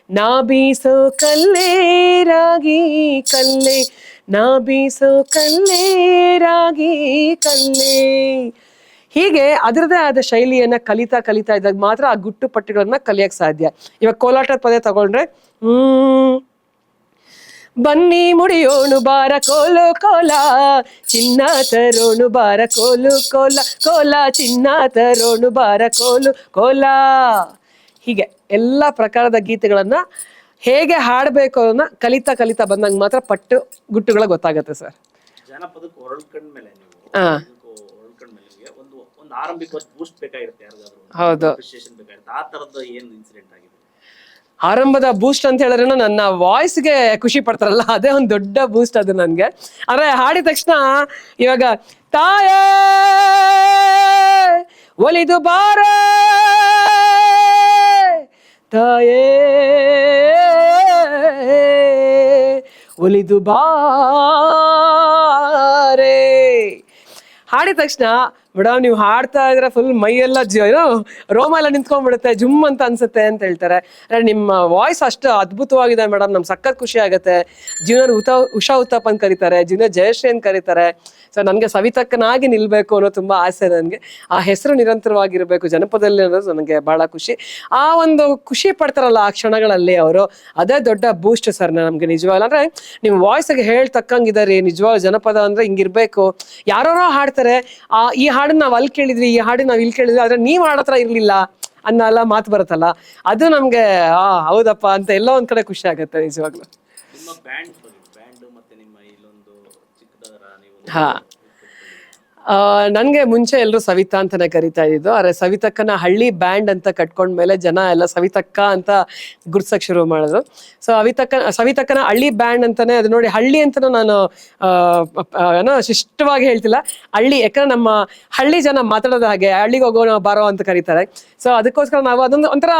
ನಾ ಬೀಸೋ ಕಲ್ಲೇ ರಾಗಿ ಕಲ್ಲೇ, ನಾ ಬೀಸೋ ಕಲ್ಲೇ ರಾಗಿ ಕಲ್ಲೇ. ಹೀಗೆ ಅದರದೇ ಆದ ಶೈಲಿಯನ್ನ ಕಲಿತಾ ಕಲಿತಾ ಇದ್ದಾಗ ಮಾತ್ರ ಆ ಗುಟ್ಟು ಪಟ್ಟಿಗಳನ್ನ ಕಲಿಯಕ್ ಸಾಧ್ಯ. ಇವಾಗ ಕೋಲಾಟದ ಪದೇ ತಗೊಂಡ್ರೆ, ಹ್ಮ್ ಬನ್ನಿ ಮುಡಿಯೋಣು ಬಾರ ಕೋಲು ಕೋಲ ಚಿನ್ನ ತರೋಣು ಬಾರ ಕೋಲು ಕೋಲ ಕೋಲ ಚಿನ್ನ ತರೋಣು ಬಾರ ಕೋಲು ಕೋಲ. ಹೀಗೆ ಎಲ್ಲ ಪ್ರಕಾರದ ಗೀತೆಗಳನ್ನ ಹೇಗೆ ಹಾಡಬೇಕು ಅನ್ನೋ ಕಲಿತಾ ಕಲಿತಾ ಬಂದಂಗ ಮಾತ್ರ ಪಟ್ಟು ಗುಟ್ಟುಗಳ ಗೊತ್ತಾಗತ್ತೆ ಸರ್. ಹಾ. ಹೌದು. ಆರಂಭದ ಬೂಸ್ಟ್ ಅಂತ ಹೇಳಿದ್ರೆ ನನ್ನ ವಾಯ್ಸ್ಗೆ ಖುಷಿ ಪಡ್ತಾರಲ್ಲ, ಅದೇ ಒಂದು ದೊಡ್ಡ ಬೂಸ್ಟ್ ಅದು ನನಗೆ. ಅರೆ ಹಾಡಿದ ತಕ್ಷಣ ಇವಾಗ, ತಾಯೇ, ಒಲಿದು ಬಾರ, ತಾಯೇ, ಒಲಿದು ಬಾರೇ. ಹಾಡಿದ ತಕ್ಷಣ ಮೇಡಮ್ ನೀವು ಹಾಡ್ತಾ ಇದ್ರೆ ಫುಲ್ ಮೈಯೆಲ್ಲ ಎಲ್ಲ ಏನೋ, ರೋಮ ಎಲ್ಲ ನಿಂತ್ಕೊಂಡ್ಬಿಡುತ್ತೆ, ಜುಮ್ ಅಂತ ಅನ್ಸುತ್ತೆ ಅಂತ ಹೇಳ್ತಾರೆ. ಅಂದ್ರೆ ನಿಮ್ಮ ವಾಯ್ಸ್ ಅಷ್ಟು ಅದ್ಭುತವಾಗಿದೆ ಮೇಡಮ್ ನಮ್ಗೆ ಸಖತ್ ಖುಷಿ ಆಗುತ್ತೆ. ಜೀವನ ಉತ, ಉಷಾ ಉತ್ತಪ್ಪ ಅಂತ ಕರೀತಾರೆ, ಜೀವನ ಜಯಶ್ರೀ ಅಂತ ಕರೀತಾರೆ. ಸೊ ನನಗೆ ಸವಿತಕ್ಕನಾಗಿ ನಿಲ್ಬೇಕು ಅನ್ನೋ ತುಂಬಾ ಆಸೆ ನನಗೆ. ಆ ಹೆಸರು ನಿರಂತರವಾಗಿರಬೇಕು ಜನಪದದಲ್ಲಿ ಅನ್ನೋದು ನನಗೆ ಬಹಳ ಖುಷಿ. ಆ ಒಂದು ಖುಷಿ ಪಡ್ತಾರಲ್ಲ ಆ ಕ್ಷಣಗಳಲ್ಲಿ ಅವರು, ಅದೇ ದೊಡ್ಡ ಬೂಸ್ಟ್ ಸರ್ ನಮಗೆ ನಿಜವಾಗ್ಲೂ. ಅಂದ್ರೆ ನಿಮ್ಮ ವಾಯ್ಸ್ಗೆ ಹೇಳ್ ನಿಜವಾಗ ಜನಪದ ಅಂದ್ರೆ ಹಿಂಗಿರ್ಬೇಕು. ಯಾರೋ ಹಾಡ್ತಾರೆ, ಆ, ಈ ಹಾಡನ್ನ ನಾವ್ ಅಲ್ಲಿ ಕೇಳಿದ್ವಿ ಈ ಹಾಡು ನಾವ್ ಇಲ್ಲಿ ಕೇಳಿದ್ವಿ ಆದ್ರೆ ನೀವ್ ಹಾಡತ್ರ ಇರ್ಲಿಲ್ಲ ಅನ್ನೆಲ್ಲ ಮಾತು ಬರುತ್ತಲ್ಲ ಅದು ನಮ್ಗೆ ಆ ಹೌದಪ್ಪ ಅಂತ ಎಲ್ಲ ಒಂದ್ ಕಡೆ ಖುಷಿ ಆಗುತ್ತೆ ನಿಜವಾಗ್ಲು. ನಿಮ್ಮ ಬ್ಯಾಂಡ್ ಬ್ಯಾಂಡ್ ಮತ್ತೆ ನಿಮ್ಮ ಇಲ್ಲೊಂದು ಚಿಕ್ಕದರ ನೀವು ಹಾ. ನನ್ಗೆ ಮುಂಚೆ ಎಲ್ಲರೂ ಸವಿತಾ ಅಂತಾನೆ ಕರಿತಾ ಇದ್ದು ಅರೆ ಸವಿತಕ್ಕನ ಹಳ್ಳಿ ಬ್ಯಾಂಡ್ ಅಂತ ಕಟ್ಕೊಂಡ್ಮೇಲೆ ಜನ ಎಲ್ಲ ಸವಿತಕ್ಕ ಅಂತ ಗುರ್ಸಕ್ ಶುರು ಮಾಡಿದ್ರು. ಸೊ ಅವಿತಕ್ಕ, ಸವಿತಕ್ಕನ ಹಳ್ಳಿ ಬ್ಯಾಂಡ್ ಅಂತಾನೆ, ಅದು ನೋಡಿ ಹಳ್ಳಿ ಅಂತ ನಾನು ಏನೋ ಶಿಷ್ಟವಾಗಿ ಹೇಳ್ತಿಲ್ಲ. ಹಳ್ಳಿ, ಯಾಕಂದ್ರೆ ನಮ್ಮ ಹಳ್ಳಿ ಜನ ಮಾತಾಡೋದ ಹಾಗೆ, ಹಳ್ಳಿಗೆ ಹೋಗೋಣ ಬಾರೋ ಅಂತ ಕರೀತಾರೆ. ಸೊ ಅದಕ್ಕೋಸ್ಕರ ನಾವು ಅದೊಂದು ಒಂಥರ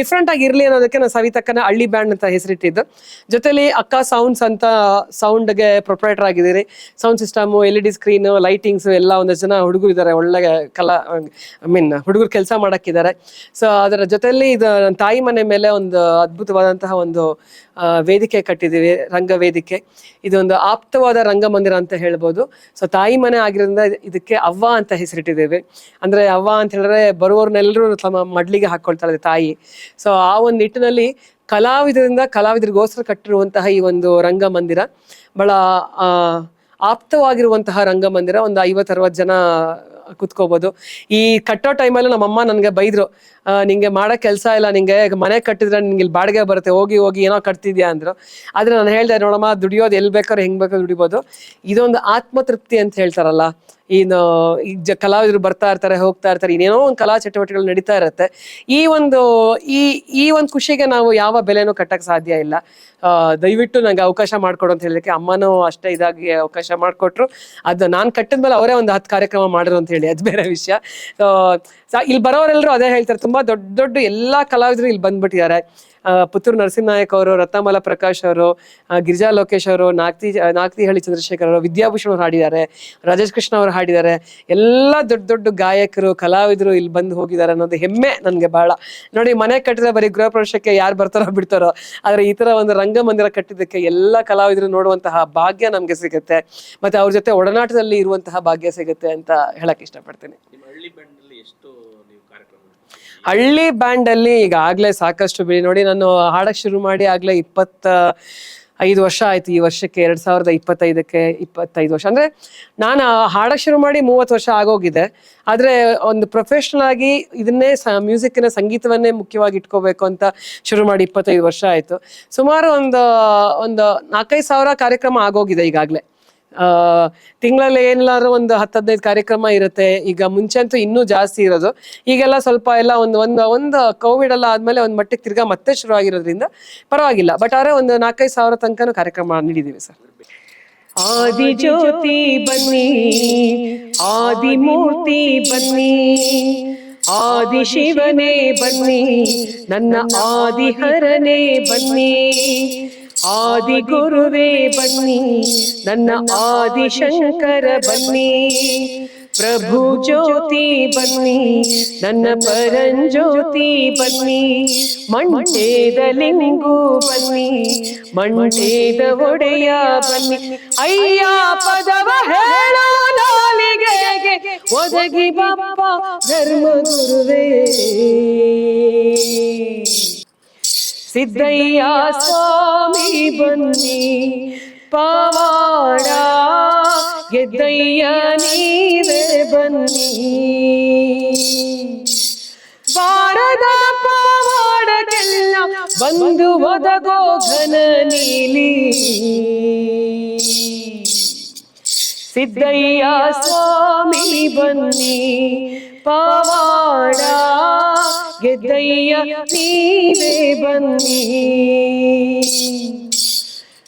ಡಿಫ್ರೆಂಟ್ ಆಗಿ ಇರ್ಲಿ ಅನ್ನೋದಕ್ಕೆ ನಾನು ಸವಿತಕ್ಕನ ಹಳ್ಳಿ ಬ್ಯಾಂಡ್ ಅಂತ ಹೆಸರಿಟ್ಟಿದ್ದು. ಜೊತೆಲಿ ಅಕ್ಕ ಸೌಂಡ್ಸ್ ಅಂತ ಸೌಂಡ್ಗೆ ಪ್ರೊಪ್ರೈಟರ್ ಆಗಿದ್ದೀರಿ. Sound system L E D screen lightings ಎಲ್ಲ ಒಂದಷ್ಟು ಜನ ಹುಡುಗರು ಇದ್ದಾರೆ ಒಳ್ಳೆ ಕಲಾ ಐ ಮೀನ್ ಹುಡುಗರು ಕೆಲಸ ಮಾಡಕ್ಕಿದ್ದಾರೆ ಸೊ ಅದರ ಜೊತೆಯಲ್ಲಿ ಇದು ನನ್ನ ತಾಯಿ ಮನೆ ಮೇಲೆ ಒಂದು ಅದ್ಭುತವಾದಂತಹ ಒಂದು ವೇದಿಕೆ ಕಟ್ಟಿದ್ದೀವಿ, ರಂಗ ವೇದಿಕೆ. ಇದೊಂದು ಆಪ್ತವಾದ ರಂಗಮಂದಿರ ಅಂತ ಹೇಳ್ಬೋದು. ಸೊ ತಾಯಿ ಮನೆ ಆಗಿರೋದ್ರಿಂದ ಇದಕ್ಕೆ ಅವ್ವ ಅಂತ ಹೆಸರಿಟ್ಟಿದ್ದೇವೆ. ಅಂದರೆ ಅವ್ವ ಅಂತ ಹೇಳಿದ್ರೆ ಬರುವವ್ರನ್ನೆಲ್ಲರೂ ತಮ್ಮ ಮಡ್ಲಿಗೆ ಹಾಕ್ಕೊಳ್ತಾರೆ ತಾಯಿ. ಸೊ ಆ ಒಂದು ನಿಟ್ಟಿನಲ್ಲಿ ಕಲಾವಿದರಿಂದ ಕಲಾವಿದರಿಗೋಸ್ಕರ ಕಟ್ಟಿರುವಂತಹ ಈ ಒಂದು ರಂಗಮಂದಿರ. ಬಹಳ ಆಪ್ತವಾಗಿರುವಂತಹ ರಂಗಮಂದಿರ ಒಂದು ಐವತ್ತು ಅರವತ್ತು ಜನ ಕುತ್ಕೋಬೋದು. ಈ ಕಟ್ಟೋ ಟೈಮಲ್ಲೂ ನಮ್ಮಮ್ಮ ನನಗೆ ಬೈದ್ರು ನಿಂಗೆ ಮಾಡೋ ಕೆಲಸ ಇಲ್ಲ, ನಿಂಗೆ ಮನೆ ಕಟ್ಟಿದ್ರೆ ನಿಂಗೆ ಇಲ್ಲಿ ಬಾಡಿಗೆ ಬರುತ್ತೆ, ಹೋಗಿ ಹೋಗಿ ಏನೋ ಕಟ್ತಿದ್ಯಾ ಅಂದ್ರು. ಆದ್ರೆ ನಾನು ಹೇಳಿದೆ, ನೋಡಮ್ಮ, ದುಡಿಯೋದು ಎಲ್ಲಿ ಬೇಕಾದ್ರೆ ಹೆಂಗ್ ಬೇಕಾದ್ರೂ ದುಡಿಬೋದು. ಇದೊಂದು ಆತ್ಮತೃಪ್ತಿ ಅಂತ ಹೇಳ್ತಾರಲ್ಲ, ಇನ್ನು ಈ ಜ ಕಲಾವಿದರು ಬರ್ತಾ ಇರ್ತಾರೆ, ಹೋಗ್ತಾ ಇರ್ತಾರೆ, ಇನ್ನೇನೋ ಒಂದು ಕಲಾ ಚಟುವಟಿಕೆಗಳು ನಡೀತಾ ಇರುತ್ತೆ. ಈ ಒಂದು, ಈ ಈ ಒಂದು ಖುಷಿಗೆ ನಾವು ಯಾವ ಬೆಲೆನೂ ಕಟ್ಟಕ್ಕೆ ಸಾಧ್ಯ ಇಲ್ಲ. ದಯವಿಟ್ಟು ನನಗೆ ಅವಕಾಶ ಮಾಡಿಕೊಡು ಅಂತ ಹೇಳಲಿಕ್ಕೆ ಅಮ್ಮನೂ ಅಷ್ಟೇ ಇದಾಗಿ ಅವಕಾಶ ಮಾಡಿಕೊಟ್ರು. ಅದು ನಾನು ಕಟ್ಟಿದ್ಮೇಲೆ ಅವರೇ ಒಂದು ಹತ್ತು ಕಾರ್ಯಕ್ರಮ ಮಾಡಿದ್ರು ಅಂತ ಹೇಳಿ, ಅದು ಬೇರೆ ವಿಷಯ. ಇಲ್ಲಿ ಬರೋರೆಲ್ಲರೂ ಅದೇ ಹೇಳ್ತಾರೆ ತುಂಬಾ ದೊಡ್ಡ ದೊಡ್ಡ ಎಲ್ಲಾ ಕಲಾವಿದರು ಇಲ್ಲಿ ಬಂದ್ಬಿಟ್ಟಿದ್ದಾರೆ. ಪುತ್ತೂರು ಪುತ್ತೂರು ನರಸಿಂಹನಾಯಕ್ ಅವರು, ರತ್ನಮಾಲ ಪ್ರಕಾಶ್ ಅವರು ಗಿರಿಜಾ ಲೋಕೇಶ್ ಅವರು, ನಾಗ್ತಿ ನಾಗ್ತಿಹಳ್ಳಿ ಚಂದ್ರಶೇಖರ್ ಅವರು, ವಿದ್ಯಾಭೂಷಣ್ ಅವರು ಹಾಡಿದ್ದಾರೆ, ರಾಜೇಶ್ ಕೃಷ್ಣ ಅವರು ಹಾಡಿದ್ದಾರೆ. ಎಲ್ಲ ದೊಡ್ಡ ದೊಡ್ಡ ಗಾಯಕರು, ಕಲಾವಿದರು ಇಲ್ಲಿ ಬಂದು ಹೋಗಿದ್ದಾರೆ ಅನ್ನೋದು ಹೆಮ್ಮೆ ನನಗೆ ಬಹಳ. ನೋಡಿ, ಮನೆ ಕಟ್ಟಿದ್ರೆ ಬರೀ ಗೃಹ ಪ್ರವೇಶಕ್ಕೆ ಯಾರು ಬರ್ತಾರೋ ಬಿಡ್ತಾರೋ, ಆದರೆ ಈ ತರ ಒಂದು ರಂಗಮಂದಿರ ಕಟ್ಟಿದ್ದಕ್ಕೆ ಎಲ್ಲ ಕಲಾವಿದರು ನೋಡುವಂತಹ ಭಾಗ್ಯ ನಮಗೆ ಸಿಗುತ್ತೆ. ಮತ್ತೆ ಅವ್ರ ಜೊತೆ ಒಡನಾಟದಲ್ಲಿ ಇರುವಂತಹ ಭಾಗ್ಯ ಸಿಗುತ್ತೆ ಅಂತ ಹೇಳಕ್ ಇಷ್ಟಪಡ್ತೀನಿ ನಿಮ್ಮ ಹಳ್ಳಿ ಬ್ಯಾಂಡಲ್ಲಿ ಎಷ್ಟು ನೀವು ಕಾರ್ಯಕ್ರಮ ಮಾಡ್ತೀರಿ? ಹಳ್ಳಿ ಬ್ಯಾಂಡ್ ಅಲ್ಲಿ ಈಗ ಆಗ್ಲೇ ಸಾಕಷ್ಟು ಬಿಡಿ. ನೋಡಿ, ನಾನು ಹಾಡಕ್ ಶುರು ಮಾಡಿ ಆಗ್ಲೇ ಇಪ್ಪತ್ತ ಐದು ವರ್ಷ ಆಯ್ತು. ಈ ವರ್ಷಕ್ಕೆ ಎರಡ್ ಸಾವಿರದ ಇಪ್ಪತ್ತೈದಕ್ಕೆ ಇಪ್ಪತ್ತೈದು ವರ್ಷ. ಅಂದ್ರೆ ನಾನು ಹಾಡಕ್ ಶುರು ಮಾಡಿ ಮೂವತ್ತು ವರ್ಷ ಆಗೋಗಿದೆ. ಆದ್ರೆ ಒಂದು ಪ್ರೊಫೆಷನಲ್ ಆಗಿ ಇದನ್ನೇ ಮ್ಯೂಸಿಕ್ನ ಸಂಗೀತವನ್ನೇ ಮುಖ್ಯವಾಗಿ ಇಟ್ಕೋಬೇಕು ಅಂತ ಶುರು ಮಾಡಿ ಇಪ್ಪತ್ತೈದು ವರ್ಷ ಆಯ್ತು. ಸುಮಾರು ಒಂದು ಒಂದು ನಾಲ್ಕೈದು ಸಾವಿರ ಕಾರ್ಯಕ್ರಮ ಆಗೋಗಿದೆ ಈಗಾಗಲೇ. ತಿಂಗಳಲ್ಲಿ ಏನಾದ್ರು ಒಂದು ಹತ್ತು ಹದಿನೈದು ಕಾರ್ಯಕ್ರಮ ಇರುತ್ತೆ. ಈಗ ಮುಂಚೆ ಅಂತೂ ಇನ್ನೂ ಜಾಸ್ತಿ ಇರೋದು. ಈಗೆಲ್ಲ ಸ್ವಲ್ಪ ಎಲ್ಲ ಒಂದು ಒಂದು ಒಂದು ಕೋವಿಡ್ ಎಲ್ಲ ಆದ್ಮೇಲೆ ಒಂದು ಮಟ್ಟಿಗೆ ತಿರ್ಗಾ ಮತ್ತೆ ಶುರು ಆಗಿರೋದ್ರಿಂದ ಪರವಾಗಿಲ್ಲ. ಬಟ್ ಆದ್ರೆ ಒಂದು ನಾಲ್ಕೈದು ಸಾವಿರ ತನಕನೂ ಕಾರ್ಯಕ್ರಮ ನೀಡಿದ್ದೀವಿ ಸರ್. ಆದಿ ಜ್ಯೋತಿ ಬನ್ನಿ ಆದಿಮೂರ್ತಿ ಬನ್ನಿ, ಆದಿ ಶಿವನೇ ಬನ್ನಿ, ನನ್ನ ಆದಿಹರನೇ ಬನ್ನಿ ಆದಿ ಗುರುವೇ ಬನ್ನಿ ನನ್ನ ಆದಿ ಶಂಕರ ಬನ್ನಿ ಪ್ರಭು ಜ್ಯೋತಿ ಬನ್ನಿ ನನ್ನ ಪರಂಜ್ಯೋತಿ ಬನ್ನಿ ಮಂಡೇದ ಲಿಂಗು ಬನ್ನಿ ಮಂಡೇದ ಒಡೆಯ ಬನ್ನಿ ಅಯ್ಯ ಪದವ ಹೇಳೋ ನಾಲಿಗೆ ಒದಗಿ ಬಪ್ಪ ಧರ್ಮ ಗುರುವೇ ಸಿದ್ದಯ್ಯ ಸ್ವಾಮಿ ಬನ್ನಿ. ಪವಾಡ ಗೆದ್ದಯ್ಯ ನೀವೇ ಬನ್ನಿ. ಬಾರದ ಪವಾಡಕ್ಕೆಲ್ಲ ಬಂದು ಒದಗೋ ಘನ ನೀಲಿ. ಸಿದ್ಧಯ್ಯ ಸ್ವಾಮಿ ಬನ್ನಿ. ಪವಾಡ ಗೆದ್ದಯ್ಯ ನೀವೇ ಬನ್ನಿ.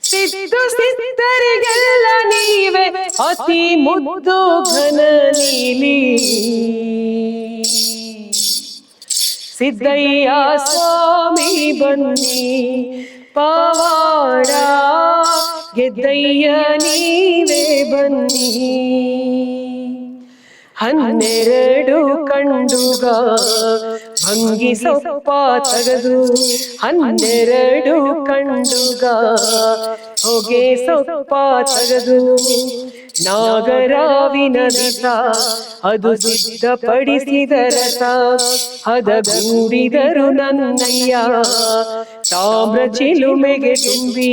ಸಿದ್ದು ಸಿದ್ದರಿಗೆಲ್ಲ ನೀವೇ, ಅತಿ ಮುದ್ದು ಘನ ನೀಲಿ. ಸಿದ್ದಯ್ಯ ಸ್ವಾಮಿ ಬನ್ನಿ. ಪವಾಡ ಗೆದ್ದಯ್ಯ ನೀವೇ ಬನ್ನಿ. ಹನ್ನೆರಡು ಕಂಡುಗ ಭಂಗಿ ಸೊಪ್ಪ ತೆಗೆದು ಹನ್ನೆರಡು ಕಂಡುಗ ಹೊಗೆ ಸೊಪ್ಪ ತೆಗೆದು ನಾಗರಾವಿನ ರಸ ಅದು ಸಿದ್ಧಪಡಿಸಿದ ರಸ ಹದಗೂಡಿದರು ನನ್ನಯ್ಯ. ತಾಮ್ರ ಚಿಲುಮೆಗೆ ತುಂಬಿ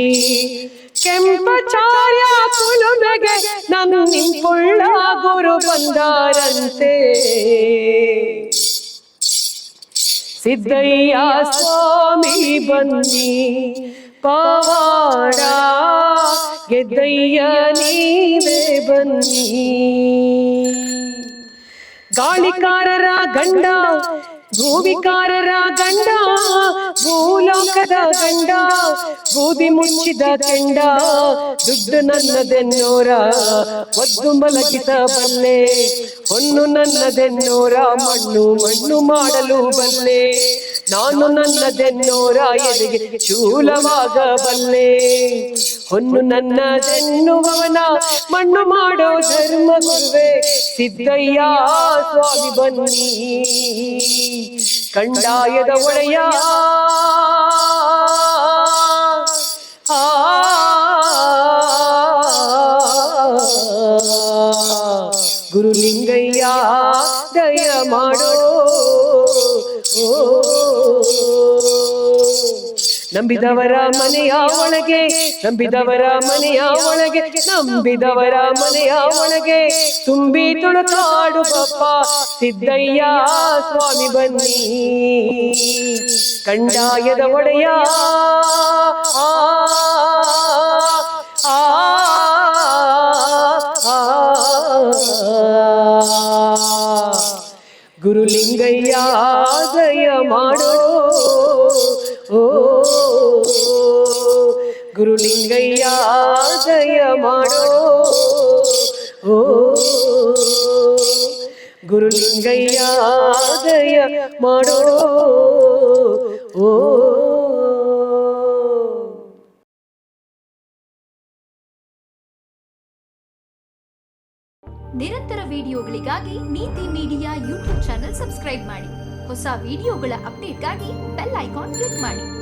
ಕೆಂಪಚಾರ್ಯ ಕುಲುಮೆಗೆ ನನ್ನ ನಿಂಪುಳ್ಳ ಗುರು ಬಂದಾರಂತೆ. ಸಿದ್ದಯ್ಯ ಸ್ವಾಮಿ ಬನ್ನಿ ಪವಾಡ ಗೆದ್ದಯ್ಯ ನೀವೇ ಬನ್ನಿ ಗಾಳಿಕಾರರ ಗಂಡ ಭೂಮಿಕಾರರ ಗಂಡ ಭೂಲೋಕದ ಗಂಡ ಬೂದಿ ಮುಚ್ಚಿದ ಕೆಂಡ, ದುಡ್ಡು ನನ್ನದೆನ್ನೋರ, ಒದ್ದು ಮಲಗಿಸಬಲ್ಲೆ ಹೊನ್ನು ನನ್ನದೆನ್ನೋರ, ಮಣ್ಣು ಮಣ್ಣು ಮಾಡಲು ಬಲ್ಲೆ. ನಾನು ನನ್ನದೆನ್ನೋರ ಎದೆಗೆ ಶೂಲವಾಗಬಲ್ಲೆ ಹೊನ್ನು ನನ್ನದೆನ್ನುವವನ ಮಣ್ಣು ಮಾಡೋ ಧರ್ಮ ಗುರುವೆ ಸಿದ್ದಯ್ಯ ಸ್ವಾಮಿ ಬನ್ನಿ. ಕಂಡಾಯದ ಒಡೆಯ. ಆ. ಗುರುಲಿಂಗಯ್ಯ ದಯ ಮಾಡೋ. ನಂಬಿದವರ ಮನೆಯ ಒಳಗೆ ನಂಬಿದವರ ಮನೆಯ ಒಳಗೆ ನಂಬಿದವರ ಮನೆಯ ಒಳಗೆ ತುಂಬಿ ತುಳುಕಾಡು ಪಪ್ಪ ಸಿದ್ದಯ್ಯ ಸ್ವಾಮಿ ಬನ್ನಿ ಕಂಡಾಯದ ಒಡೆಯ ಆ, ಗುರುಲಿಂಗಯ್ಯ ದಯ ಮಾಡೋ ಗುರುಲಿಂಗಯ್ಯ ಜಯ ಮಾಡೋ. ಓ, ಗುರುಲಿಂಗಯ್ಯ ಜಯ ಮಾಡೋ. ಓ. ನಿರಂತರ ವಿಡಿಯೋಗಳಿಗಾಗಿ ನೀತಿ ಮೀಡಿಯಾ ಯೂಟ್ಯೂಬ್ ಚಾನೆಲ್ ಸಬ್ಸ್ಕ್ರೈಬ್ ಮಾಡಿ. ಹೊಸ ವಿಡಿಯೋಗಳ ಅಪ್ಡೇಟ್ಗಾಗಿ ಬೆಲ್ ಐಕಾನ್ ಕ್ಲಿಕ್ ಮಾಡಿ.